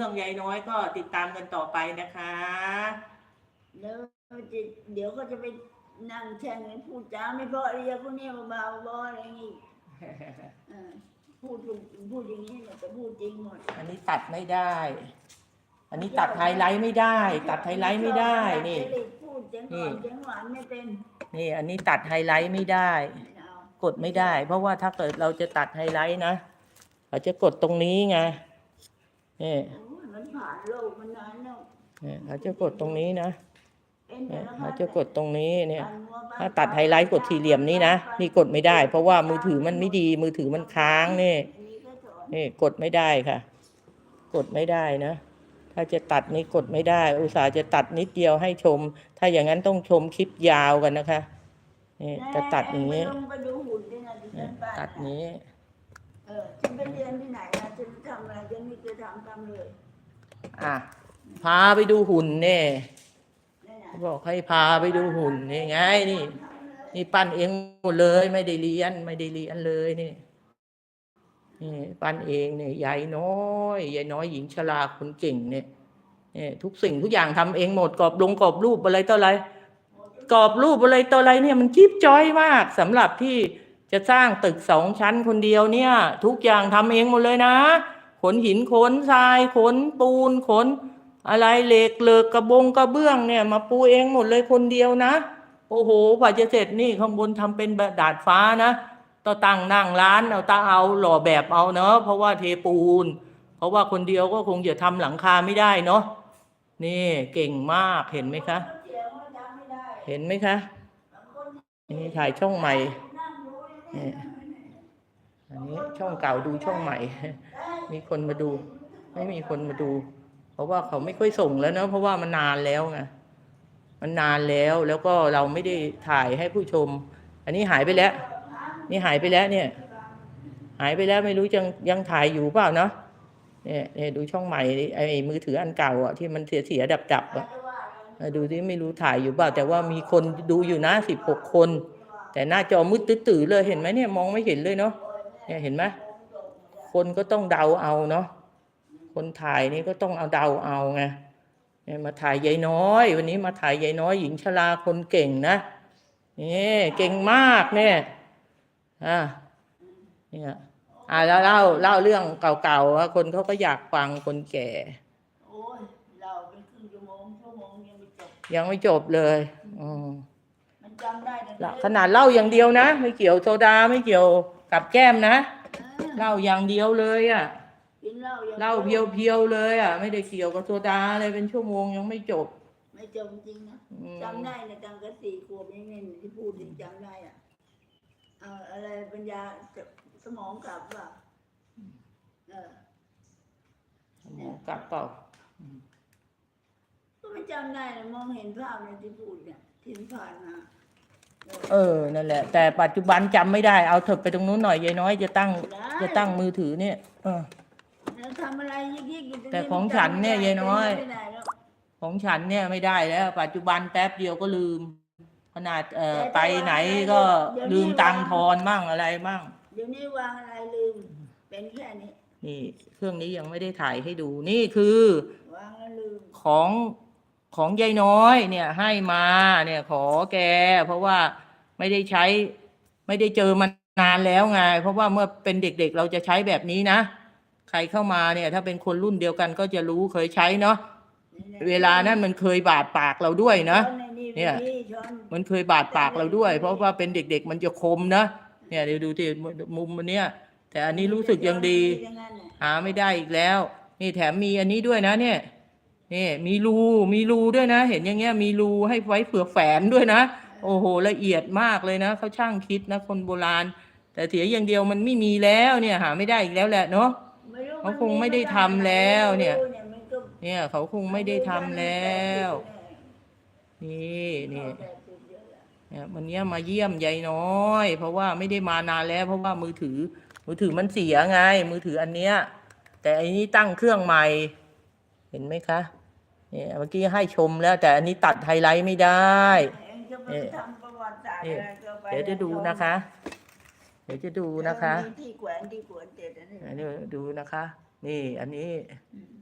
รื่องยายน้อยก็ติดตามกันต่อไปนะคะแล้วจะเดี๋ยวก็จะไปนั่งแช่งให้พูดจาไม่เพราะอะไรพวกเนี้ยเบาๆบออะไรอย่างงี้เออพูดถูกพูดอย่างนี้เนี่ยแต่พูดจริงหมด อันนี้ตัดไม่ได้ อันนี้ตัดไฮไลท์ไม่ได้ ตัดไฮไลท์ไม่ได้นี่พูดเสียงอ่อนเสียงหวานไม่เป็นนี่อันนี้ตัดไฮไลท์ไม่ได้ไม่เอากดไม่ได้ เพราะว่าถ้าเกิดเราจะตัดไฮไลท์นะเราจะกดตรงนี้ไงนี่ โอ้ยมันผ่านโลกมานานแล้วนี่เราจะกดตรงนี้นะเป็นแต่เนี่ยละเราจะกดตรงนี้เนี่ยปั่นหัวปั่นถ้าตัดไฮไลท์กดสี่เหลี่ยมนี้นะนี่กดไม่ได้ เพราะว่ามือถือมันไม่ดีมือถือมันค้างนี่อันนี้ก็สอนนี่กดไม่ได้ค่ะ กดไม่ได้นะ ถ้าจะตัดนี่กดไม่ได้ อุตส่าห์จะตัดนิดเดียวให้ชม ถ้าอย่างนั้นต้องชมคลิปยาวกันนะคะนี่จะตัดอย่างนี้นี้ลงไปดูหุ่นด้วยนะดิฉัเนี่ยนบ้านตัดนี้ เออฉันไปเรียนที่ไหนนะฉันทำอะไรฉันไม่เคยทำทำเลย อะพาไปดูหุ่นเนี่ยบอกให้พาไปดูหุ่นนี่ไงนี่ นี่ปั้นเองหมดเลยไม่ได้เรียน ไม่ได้เรียนเลยนี่นี่ปั้นเองเนี่ยยายน้อยยายน้อยหญิงชราคนเก่งเนี่ยนี่ทุกสิ่งทุกอย่างทำเองหมดกรอบลงกรอบรูปอะไรต่ออะไรกรอบรูปอะไรต่ออะไรเนี่ยมันจิ๊บจ้อยมากสำหรับที่จะสร้างตึกสองชั้นคนเดียวเนี่ย ทุกอย่างทำเองหมดเลยนะ ขนหินขนทรายขนปูนขน อะไรเหล็กเหลือกกระบงกระเบื้องเนี่ยมาปูเองหมดเลยคนเดียวนะ โอ้โหกว่าจะเสร็จนี่ข้างบนทำเป็นแบบดาดฟ้านะต้อตั้งนั่งร้านเอาตาเอาหล่อแบบเอาเนาะเพราะว่าเทปูน เพราะว่าคนเดียวก็คงจะทำหลังคาไม่ได้เนาะนี่เก่งมากเห็นไหมคะ เห็นไหมคะนี่ถ่ายช่องใหม่นั่งดูอย่างนี่นี้อันนี้ช่องเก่าดูช่องใหม่ มีคนมาดู ไม่มีคนมาดู เพราะว่าเขาไม่ค่อยส่งแล้วเนะเพราะว่ามันนานแล้วไงมันนานแล้วแล้วก็เราไม่ได้ถ่ายให้ผู้ชม อันนี้หายไปแล้ว นี่หายไปแล้วเนี่ย หายไปแล้วไม่รู้ยังยังถ่ายอยู่เปล่าเนาะเนี่ยเนี่ยดูช่องใหม่ไอ้มือถืออันเก่าอะที่มันเสียเสียดับดับๆอะดูที่ไม่รู้ถ่ายอยู่เปล่าแต่ว่ามีคนดูอยู่นะสิบหกคน แต่หน้าจอมืดตื้อเลยเห็นไหมเนี่ยมองไม่เห็นเลยเนาะเนี่ยเห็นไหม คนก็ต้องเดาเอาเนาะคนถ่ายนี่ก็ต้องเอาเดาเอาไงเนี่ยมาถ่ายยายน้อย วันนี้มาถ่ายยายน้อย หญิงชราคนเก่งนะนี่เก่งมากเนี่ยอะเนี่ยอะแล้วเล่าเล่าเรื่องเก่าๆว่าคนเขาก็อยากฟังคนแก่โอ้ยเราเป็นครึ่งชั่วโมงชั่วโมงยังไม่จบยังไม่จบเลยอืมมันจำได้แต่ละขนาดเล่าอย่างเดียวนะ ไม่เกี่ยวโซดาไม่เกี่ยวกับแก้มนะ เหล้าอย่างเดียวเลยอะกินเหล้ายังเหล้าเพียวๆเลยอะ ไม่ได้เกี่ยวกับโซดาเลยเป็นชั่วโมงยังไม่จบ ไม่จบจริงนะอืมจำได้ในตั้งแต่สี่ขวบนี่นี่ที่พูดนี่จำได้อะเอาอะไรปัญญาสมองกลับว่าเออกลับเปล่าก็ไม่จำได้นะมองเห็นภาพในที่พูดเนี่ยที่ผ่านมา เออ นั่นแหละ แต่ปัจจุบันจำไม่ได้ เอาเถอะไปตรงนู้นหน่อยยายน้อยจะตั้ง จะตั้งมือถือเนี่ยเออ แล้วทำอะไรยิกๆอยู่รงนี้แต่ของฉันเนี่ยยายน้อย ไม่ได้แล้วของฉันเนี่ยไม่ได้แล้ว ปัจจุบันแป๊บเดียวก็ลืม ขนาดเอ่อไปไหนก็ลืมตังค์ทอนบ้างอะไรบ้าง เดี๋ยวนี้วางอะไรลืม เป็นแค่นี้นี่ เครื่องนี้ยังไม่ได้ถ่ายให้ดูนี่คือ วางแล้วลืมของ ของยายน้อยเนี่ยให้มาเนี่ยขอแก เพราะว่าไม่ได้ใช้ไม่ได้เจอมานานแล้วไง เพราะว่าเมื่อเป็นเด็กๆเราจะใช้แบบนี้นะ ใครเข้ามาเนี่ย ถ้าเป็นคนรุ่นเดียวกันก็จะรู้เคยใช้เนาะเวลานั้นมันเคยบาดปากเราด้วยนะเนี่ยมันเคยบาดปากเราด้วย เพราะว่าเป็นเด็ก ๆ มันจะคมนะเนี่ยเดี๋ยวดูที่มุมมันเนี้ยแต่อันนี้รู้สึกยังดี หาไม่ได้อีกแล้ว นี่แถมมีอันนี้ด้วยนะเนี่ย นี่มีรูมีรูด้วยนะ เห็นอย่างเงี้ยมีรูให้ไว้เผื่อแฝนด้วยนะ โอ้โหละเอียดมากเลยนะเขาช่างคิดนะคนโบราณ แต่เสียอย่างเดียวมันไม่มีแล้วเนี่ยหาไม่ได้อีกแล้วแหละเนาะไม่รู้เขาคงไม่ได้ทำแล้วเนี่ยไม่รู้มันก็เนี่ยเขาคงไม่ได้ทำแล้ว นี่นี่เนี่ยวันเนี้ยมาเยี่ยมยายน้อย เพราะว่าไม่ได้มานานแล้ว เพราะว่ามือถือ มือถือมันเสียไง มือถืออันเนี้ย แต่อันนี้ตั้งเครื่องใหม่ เห็นไหมคะ เนี่ยเมื่อกี้ให้ชมแล้ว แต่อันนี้ตัดไฮไลท์ไม่ได้ เองจะไปเอ๊ะทำประวัติศาสตร์นี่อะไรก็ไปเดี๋ยวจะดูนะคะ เดี๋ยวจะดูนะคะมีที่แขวนที่ขวนเจ็ดอันนี้เดี๋ยวดูนะคะ นี่อันนี้อืม